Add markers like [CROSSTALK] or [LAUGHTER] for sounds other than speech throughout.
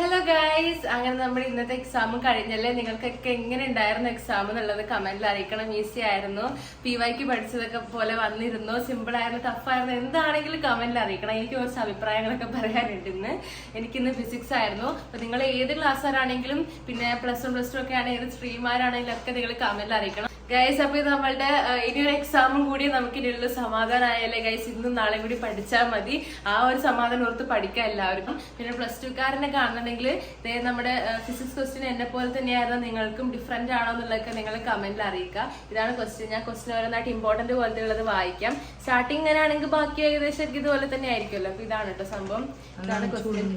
Hello guys അങ്ങനെ നമ്മൾ ഇന്നത്തെ എക്സാം കഴിഞ്ഞല്ലേ? നിങ്ങൾക്കൊക്കെ എങ്ങനെ ഉണ്ടായിരുന്നു എക്സാം എന്നുള്ളത് കമന്റിൽ അറിയിക്കണം. ഈസി ആയിരുന്നു. പി വൈക്ക് പഠിച്ചതൊക്കെ പോലെ വന്നിരുന്നു. സിമ്പിൾ ആയിരുന്നു ടഫ് ആയിരുന്നു. എന്താണെങ്കിലും കമന്റിൽ അറിയിക്കണം. എനിക്ക് കുറച്ച് അഭിപ്രായങ്ങളൊക്കെ പറയാനുണ്ട് ഇന്ന്. എനിക്കിന്ന് ഫിസിക്സ് ആയിരുന്നു. അപ്പൊ നിങ്ങൾ ഏത് ക്ലാസ്സുകാരാണെങ്കിലും പിന്നെ പ്ലസ് വൺ പ്ലസ് ടു ഒക്കെ ആണെങ്കിൽ ഏത് സ്ട്രീമാരാണെങ്കിലും ഒക്കെ നിങ്ങൾ കമന്റിൽ അറിയിക്കണം. ഗൈസ് അപ്പൊ ഇത് നമ്മളുടെ ഇനിയൊരു എക്സാമും കൂടി നമുക്ക് ഇനിയുള്ള സമാധാനമായാലേ ഗൈസ് ഇന്നും നാളെ കൂടി പഠിച്ചാൽ മതി. ആ ഒരു സമാധാനം ഓർത്ത് പഠിക്കാം എല്ലാവർക്കും. പിന്നെ പ്ലസ് ടു കാരനെ കാണുന്നുണ്ടെങ്കിൽ ഇതേ നമ്മുടെ ഫിസിക്സ് ക്വസ്റ്റ്യൻ എന്നെ പോലെ തന്നെയായിരുന്നു. നിങ്ങൾക്കും ഡിഫറെന്റ് ആണോ എന്നുള്ളതൊക്കെ നിങ്ങൾ കമന്റിൽ അറിയിക്കുക. ഇതാണ് ക്വസ്റ്റ്യൻ ഞാൻ ക്വസ്റ്റ്യൻ ഓരോന്നായിട്ട് ഇമ്പോർട്ടന്റ് പോലത്തെ ഉള്ളത് വായിക്കാം. സ്റ്റാർട്ടിങ് ഇങ്ങനെ ആണെങ്കിൽ ബാക്കി ഏകദേശം എനിക്ക് ഇതുപോലെ തന്നെ ആയിരിക്കുമല്ലോ അപ്പൊ ഇതാണ് കേട്ടോ സംഭവം. ഇതാണ് ക്വസ്റ്റ്യൻ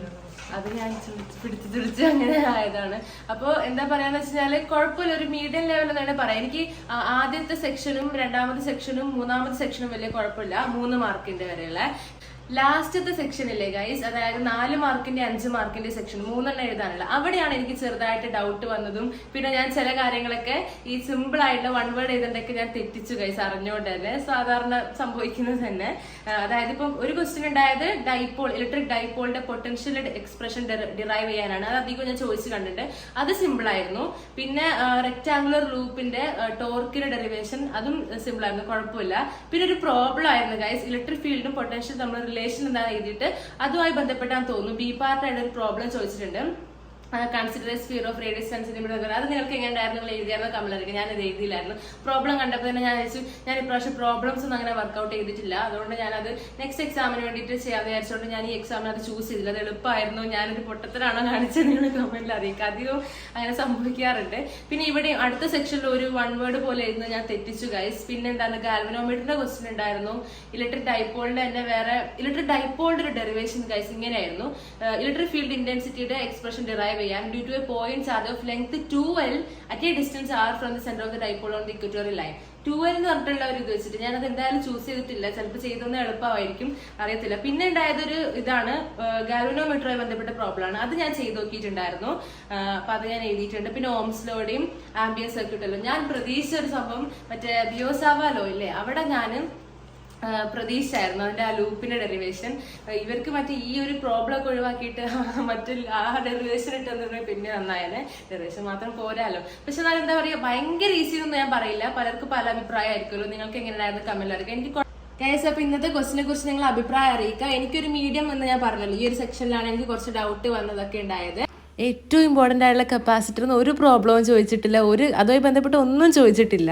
അത് ഞാൻ പിടിച്ചു തുളിച്ച് അങ്ങനെ ആയതാണ്. അപ്പോൾ എന്താ പറയാന്ന് വെച്ചാൽ കുഴപ്പമില്ല. ഒരു മീഡിയം ലെവൽ എന്നാണ് പറയാം. എനിക്ക് ആദ്യത്തെ സെക്ഷനും രണ്ടാമത്തെ സെക്ഷനും മൂന്നാമത്തെ സെക്ഷനും വലിയ കുഴപ്പമില്ല. മൂന്ന് മാർക്കിന്റെ വരെയുള്ള. ലാസ്റ്റത്തെ സെക്ഷനില്ലേ ഗൈസ് അതായത് നാല് മാർക്കിന്റെ അഞ്ച് മാർക്കിന്റെ സെക്ഷൻ മൂന്നെണ്ണം എഴുതാനുള്ള. അവിടെയാണ് എനിക്ക് ചെറുതായിട്ട് ഡൗട്ട് വന്നതും പിന്നെ ഞാൻ ചില കാര്യങ്ങളൊക്കെ ഈ സിമ്പിൾ ആയിട്ടുള്ള വൺ വേർഡ് എഴുതണ്ടൊക്കെ ഞാൻ തെറ്റിച്ചു ഗൈസ് അറിഞ്ഞുകൊണ്ട് തന്നെ. സാധാരണ സംഭവിക്കുന്നത് തന്നെ. അതായത് ഇപ്പം ഒരു ക്വസ്റ്റ്യൻ ഉണ്ടായത് ഡൈപോൾ ഇലക്ട്രിക് ഡൈപോളിന്റെ പൊട്ടൻഷ്യൽ എക്സ്പ്രഷൻ ഡിറൈവ് ചെയ്യാനാണ്. അത് അധികം ഞാൻ ചോദിച്ചു കണ്ടിട്ട്. അത് സിമ്പിൾ ആയിരുന്നു. പിന്നെ റെക്ടാങ്കുലർ ലൂപ്പിന്റെ ടോർക്കിന്റെ ഡെറിവേഷൻ അതും സിമ്പിൾ ആയിരുന്നു. കുഴപ്പമില്ല. പിന്നെ ഒരു പ്രോബ്ലം ആയിരുന്നു ഗൈസ് ഇലക്ട്രിക് ഫീൽഡും പൊട്ടൻഷ്യൽ തമ്മിൽ റിലേഷൻ എന്താണ് എഴുതിയിട്ട് അതുമായി ബന്ധപ്പെട്ടാന്ന് തോന്നുന്നു. ബി പാർട്ടായിട്ട് ഒരു പ്രോബ്ലം ചോദിച്ചിട്ടുണ്ട്. Consider sphere of radius centimetre അത് നിങ്ങൾക്ക് എങ്ങനെ ഉണ്ടായിരുന്നു എഴുതിയായിരുന്നു കമ്മലായിരിക്കും ഞാൻ ഇത് എഴുതിയില്ലായിരുന്നു. പ്രോബ്ലം കണ്ടപ്പോൾ തന്നെ ഞാൻ വിചാരിച്ചു ഞാൻ ഇപ്രാവശ്യം പ്രോബ്ലംസ് ഒന്നും അങ്ങനെ വർക്കൗട്ട് ചെയ്തിട്ടില്ല. അതുകൊണ്ട് ഞാനത് നെക്സ്റ്റ് എക്സാമിന് വേണ്ടിയിട്ട് ചെയ്യാൻ വിചാരിച്ചുകൊണ്ട് ഞാൻ ഈ എക്സാമിന് അത് ചൂസ് ചെയ്തില്ല. അത് എളുപ്പമായിരുന്നു. ഞാനൊരു പൊട്ടത്തിലാണോ കാണിച്ചത് നിങ്ങൾ കമന്റിൽ അറിയിക്കുക അധികം അങ്ങനെ സംഭവിക്കാറുണ്ട്. പിന്നെ ഇവിടെ അടുത്ത സെക്ഷനിൽ ഒരു വൺ വേർഡ് പോലെ എഴുതുന്നത് ഞാൻ തെറ്റിച്ചു ഗൈസ് പിന്നെ എന്താണ്? ഗാൽവനോമീറ്ററിന്റെ ക്വസ്റ്റ്യൻ ഉണ്ടായിരുന്നു. ഇലക്ട്രിക് ഡൈപ്പോളിന്റെ തന്നെ വേറെ ഇലക്ട്രിക് ഡൈപ്പോളിന്റെ ഒരു ഡെറിവേഷൻ ഗൈസ് ഇങ്ങനെയായിരുന്നു. ഇലക്ട്രിക് ഫീൽഡ് ഇന്റൻസിറ്റിയുടെ എക്സ്പ്രഷൻ ഡിറൈവ് ചെയ്യാൻ due to a point charge of length two L at a distance R from the centre of the dipole on the equatorial line to എന്ന് പറഞ്ഞിട്ടുള്ള ഒരു ഇത് വെച്ചിട്ട് അത് എന്തായാലും ചൂസ് ചെയ്തിട്ടില്ല. ചിലപ്പോൾ ചെയ്തൊന്നും എളുപ്പമായിരിക്കും. അറിയത്തില്ല. പിന്നെ ഉണ്ടായതൊരു ഇതാണ് ഗാൽവനോമീറ്ററുമായി ബന്ധപ്പെട്ട പ്രോബ്ലം ആണ്. അത് ഞാൻ ചെയ്ത് നോക്കിയിട്ടുണ്ടായിരുന്നു. അപ്പൊ അത് ഞാൻ എഴുതിയിട്ടുണ്ട്. പിന്നെ ഓംസ്ലോയുടെയും ആംബിയൻ സർക്യൂട്ടല്ലോ ഞാൻ പ്രതീക്ഷിച്ച ഒരു സംഭവം മറ്റേ ബിയോസാവ ലോ ഇല്ലേ? അവിടെ ഞാൻ പ്രതീക്ഷയായിരുന്നു. അതിന്റെ ആ ലൂപ്പിന്റെ ഡെറിവേഷൻ ഇവർക്ക് മറ്റേ ഈ ഒരു പ്രോബ്ലം ഒക്കെ ഒഴിവാക്കിയിട്ട് [LAUGHS] മറ്റു ആ ഡെറിവേഷൻ ഇട്ടെന്ന് പിന്നെ നന്നായനെ. ഡെറിവേഷൻ മാത്രം പോരാലോ. പക്ഷെ എന്നാൽ എന്താ പറയുക ഭയങ്കര ഈസി ഒന്നും ഞാൻ പറയില്ല. പലർക്കും പല അഭിപ്രായമായിരിക്കുമല്ലോ. നിങ്ങൾക്ക് എങ്ങനെയായിരുന്നു കമന്റ് എനിക്ക് ഗൈസ് അപ്പൊ ഇന്നത്തെ ക്വസ്റ്റിനെ കുറിച്ച് നിങ്ങൾ അഭിപ്രായം അറിയിക്കുക. എനിക്കൊരു മീഡിയം എന്ന് ഞാൻ പറഞ്ഞല്ലോ. ഈ ഒരു സെക്ഷനിലാണ് എനിക്ക് കുറച്ച് ഡൗട്ട് വന്നതൊക്കെ ഉണ്ടായത്. ഏറ്റവും ഇമ്പോർട്ടന്റ് ആയിട്ടുള്ള കപ്പാസിറ്റർ ഒരു പ്രോബ്ലവും ചോദിച്ചിട്ടില്ല. ഒരു അതുമായി ബന്ധപ്പെട്ട് ഒന്നും ചോദിച്ചിട്ടില്ല.